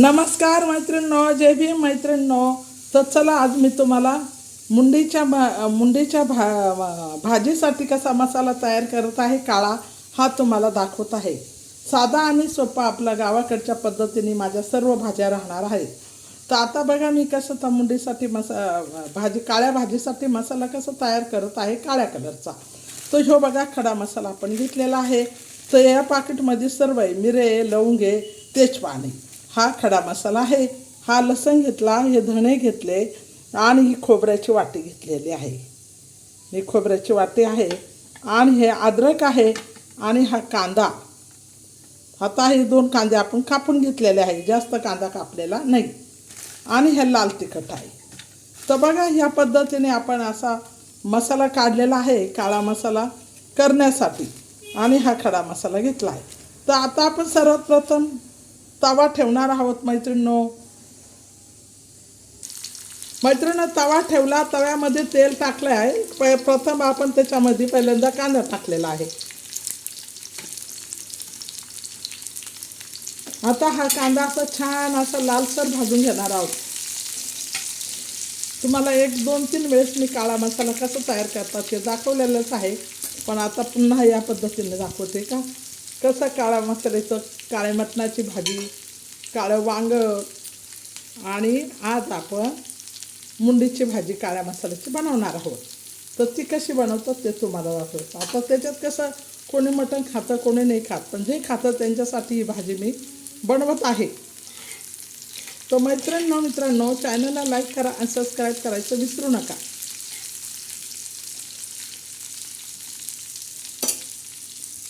नमस्कार मैत्रिणींनो जय भीम मैत्रिणींनो. तर चला आज मी तुम्हाला मुंडीच्या भा मुंडीच्या भा भाजीसाठी कसा मसाला तयार करत आहे काळा हा तुम्हाला दाखवत आहे. साधा आणि सोपा आपल्या गावाकडच्या पद्धतीने माझ्या सर्व भाज्या राहणार आहेत. तर आता बघा मी कसं तर मुंडीसाठी मसा भाजी काळ्या भाजीसाठी मसाला कसा तयार करत आहे काळ्या कलरचा. तो ह्यो बघा खडा मसाला आपण घेतलेला आहे. तर या पाकिटमध्ये सर्व आहे मिरे लवंगे तेजपाने. हा खडा मसाला आहे. हा लसण घेतला हे धणे घेतले आणि ही खोबऱ्याची वाटी घेतलेली आहे. ही खोबऱ्याची वाटी आहे आणि हे अद्रक आहे आणि हा कांदा. आता हे दोन कांदे आपण कापून घेतलेले आहे. जास्त कांदा कापलेला नाही. आणि हे लाल तिखट आहे. तर बघा ह्या पद्धतीने आपण असा मसाला काढलेला आहे काळा मसाला करण्यासाठी. आणि हा खडा मसाला घेतला आहे. तर आता आपण सर्वात प्रथम तवा ठेवणार आहोत मैत्रिणींनो. मैत्रिणी तवा ठेवला तव्यामध्ये तेल टाकलं आहे प- प्रथम आपण त्याच्यामध्ये पहिल्यांदा कांदा टाकलेला आहे. आता हा कांदा असा छान असा लालसर भाजून घेणार आहोत. तुम्हाला एक दोन तीन वेळेस मी काळा मसाला कसा तयार करतात ते दाखवलेलंच आहे. पण आता पुन्हा या पद्धतीने दाखवते का? कसं काळा मसाल्याचं काळे मटणाची भाजी काळं वांग आणि आज आपण मुंडीची भाजी काळ्या मसाल्याची बनवणार आहोत. तर ती कशी बनवतात ते तुम्हाला दाखवतो. आता त्याच्यात कसं कोणी मटण खातं कोणी नाही खात. पण जे खातं त्यांच्यासाठी ही भाजी मी बनवत आहे. तर मैत्रिणींनो मित्रांनो चॅनलला लाईक करा आणि सबस्क्राईब करायचं विसरू नका.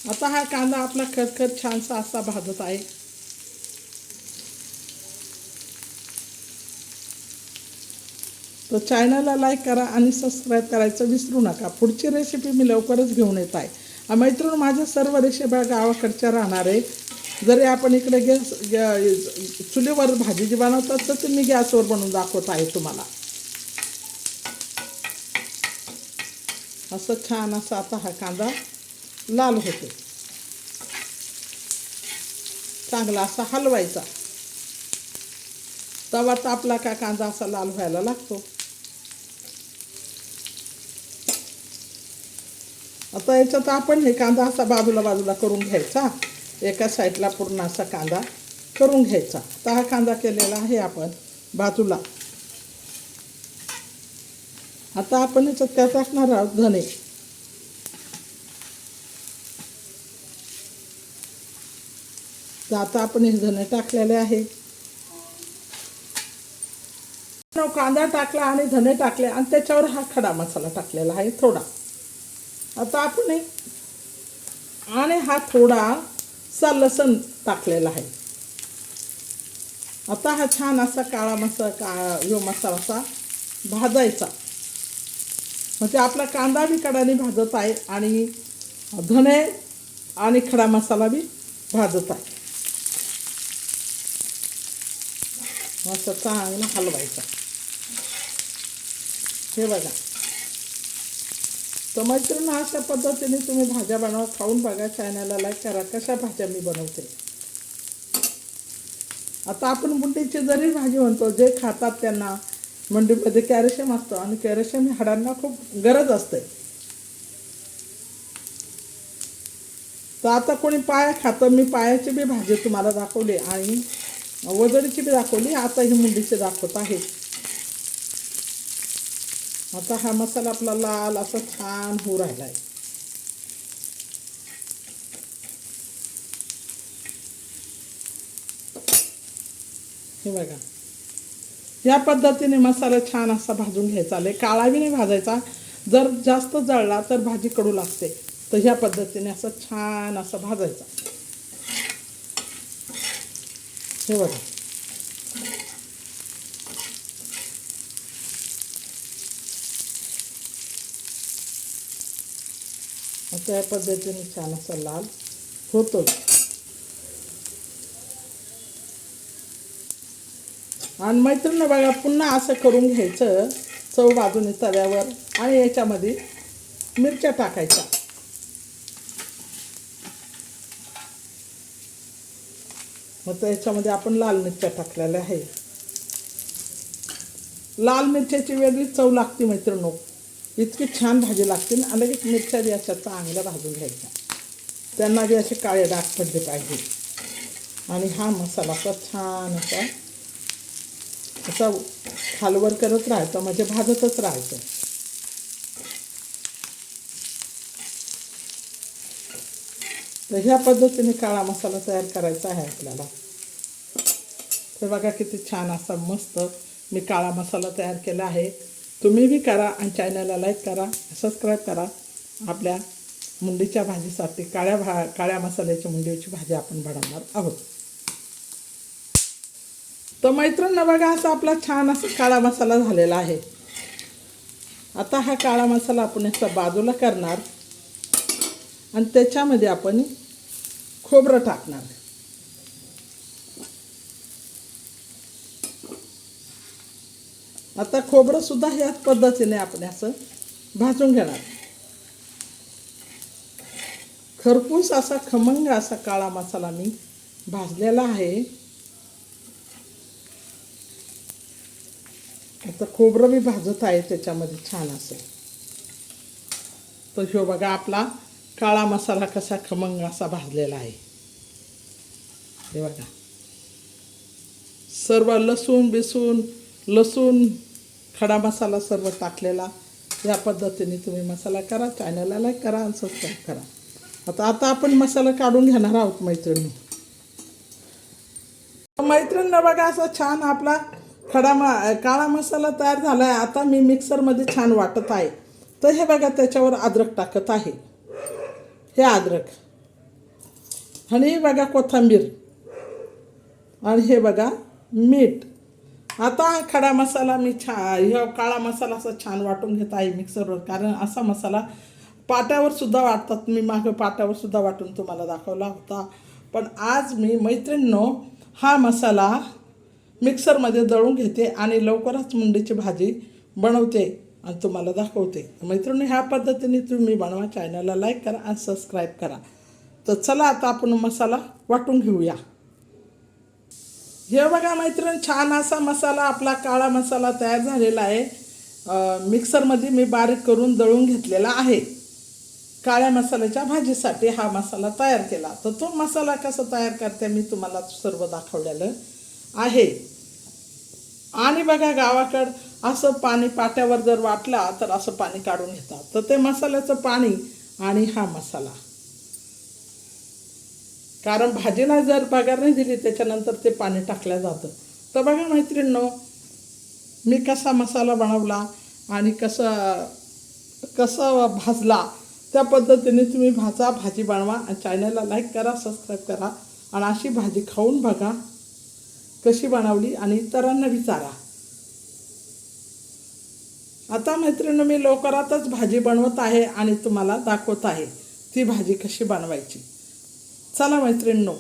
आता हा कांदा आपला खतखत छानसा असा भाजत आहे. तर चॅनलला लाईक करा आणि सबस्क्राईब करायचं विसरू नका. पुढची रेसिपी मी लवकरच घेऊन येत आहे. मैत्रीण माझ्या सर्व रेसिपी गावाकडच्या राहणार आहे. जरी आपण इकडे गॅस चुलीवर भाजी जी बनवतात तर ते मी गॅसवर बनवून दाखवत आहे तुम्हाला. असं छान असा आता हा कांदा लाल होतो. चांगला असा हलवायचा. तवा तापला का कांदा असा लाल व्हायला लागतो. आता याच्यात आपण हे कांदा असा बाजूला बाजूला करून घ्यायचा. एका साईडला पूर्ण असा कांदा करून घ्यायचा. आता हा कांदा केलेला आहे आपण बाजूला. आता आपण याच्यात त्यात टाकणार आहोत धने तर आता आपण हे धणे टाकलेले आहे. कांदा टाकला आणि धने टाकले आणि त्याच्यावर हा खडा मसाला टाकलेला आहे थोडा. आता आपण आणि हा थोडा सा लसण टाकलेला आहे. आता हा छान असा काळा मसा का यो मसाला असा भाजायचा. म्हणजे आपला कांदा बी कडाने भाजत आहे आणि धणे आणि खडा मसाला बी भाजत आहे. असं चांगला हलवायचा. हे बघा. तर मैत्रिणी अशा पद्धतीने तुम्ही भाज्या बनवा खाऊन बघा चॅनलला लाईक करा कशा भाज्या मी बनवते. आता आपण मुंडीची जरी भाजी म्हणतो जे खातात त्यांना मंडीमध्ये कॅल्शियम असतं आणि कॅल्शियम हाडांना खूप गरज असते. तर आता कोणी पाया खातं मी पायाची बी भाजी तुम्हाला दाखवली आणि वजडीची बी दाखवली. आता ही मुंडीची दाखवत आहे. आता हा मसाला आपला लाल असा छान होऊ राहिला आहे हे बघा. या पद्धतीने मसाला छान असा भाजून घ्यायचा. आले काळा बी नाही भाजायचा. जर जास्त जळला तर भाजी कडू लागते. तर ह्या पद्धतीने असं छान असं भाजायचा. हे बघा या पद्धतीने छान असा लाल होतो आणि मैत्रिणी बघा पुन्हा असं करून घ्यायचं चव बाजूने तव्यावर आणि याच्यामध्ये मिरच्या टाकायच्या. मग त्याच्यामध्ये आपण लाल मिरच्या टाकलेल्या आहे लाल मिरच्याची वेगळी चव लागते मैत्रिणो इतकी छान भाजी लागते ना आणि लगेच मिरच्या बी अशा चांगल्या भाजून घ्यायच्या. त्यांना बी असे काळे डाग पडले पाहिजे. आणि हा मसाला असा छान असा असा खालवर करत राहायचं म्हणजे भाजतच राहायचं. तर ह्या पद्धतीने काळा मसाला तयार करायचा आहे आपल्याला. तर बघा किती छान असा मस्त मी काळा मसाला तयार केला आहे. तुम्ही बी करा आणि चॅनलला लाईक करा सबस्क्राईब करा. आपल्या मुंडीच्या भाजीसाठी काळ्या भा काळ्या मसाल्याची मुंडीची भाजी आपण बनवणार आहोत. तर मैत्रिणी बघा असा आपला छान असा काळा मसाला झालेला आहे. आता हा काळा मसाला आपण याचा बाजूला करणार. आणि त्याच्यामध्ये आपण खोबरं टाकणार. आता खोबरं सुद्धा ह्याच पद्धतीने आपण असं भाजून घेणार. खरपूस असा खमंग असा काळा मसाला मी भाजलेला आहे. आता खोबरं मी भाजत आहे त्याच्यामध्ये छान असं. तर ह्यो बघा आपला काळा मसाला कसा खमंग असा भाजलेला आहे. हे बघा. सर्व लसूण बिसून लसूण खडा मसाला सर्व टाकलेला. या पद्धतीने तुम्ही मसाला करा चॅनलला लाईक करा आणि सबस्क्राईब करा. आता आता आपण मसाला काढून घेणार आहोत मैत्रिणी. मैत्रिणीनं बघा असा छान आपला खडा म काळा मसाला तयार झाला आहे आता मी मिक्सरमध्ये छान वाटत आहे. तर हे बघा त्याच्यावर अद्रक टाकत आहे. हे अद्रक. आणि बघा कोथिंबीर. आणि हे बघा मीठ. आता हा खडा मसाला मी छा ह्या काळा मसाला असा छान वाटून घेत आहे मिक्सरवर कारण असा मसाला पाट्यावर सुद्धा वाटतात. मी मागं पाट्यावर सुद्धा वाटून तुम्हाला दाखवला होता. पण आज मी मैत्रिणींनो हा मसाला मिक्सरमध्ये दळून घेते आणि लवकरच मुंडीची भाजी बनवते. आणि तुम्हाला दाखवते. मैत्रिणी ह्या पद्धतीने तुम्ही बनवा चॅनलला लाईक करा आणि सबस्क्राईब करा. तर चला आता आपण मसाला वाटून घेऊया. हे बघा मैत्रीण छान असा मसाला आपला काळा मसाला तयार झालेला आहे. मिक्सरमध्ये मी बारीक करून दळून घेतलेला आहे. काळ्या मसाल्याच्या भाजीसाठी हा मसाला तयार केला. तर तो मसाला कसा तयार करते मी तुम्हाला सर्व दाखवलेलं आहे. आणि बघा गावाकडं असं पाणी पाट्यावर जर वाटला तर असं पाणी काढून घेतात. तर ते मसाल्याचं पाणी आणि हा मसाला. कारण भाजीला जर पगार नाही दिली त्याच्यानंतर ते पाणी टाकलं जातं. तर बघा मैत्रिणींनो मी कसा मसाला बनवला आणि कसं कसं भाजला त्या पद्धतीने तुम्ही भाजा भाजी बनवा आणि चॅनलला लाईक करा सबस्क्राईब करा आणि अशी भाजी खाऊन बघा कशी बनवली आणि इतरांना विचारा. आता मैत्रिणी मी लवकरातच भाजी बनवत आहे आणि तुम्हाला दाखवत आहे ती भाजी कशी बनवायची. चला मैत्रिणींनो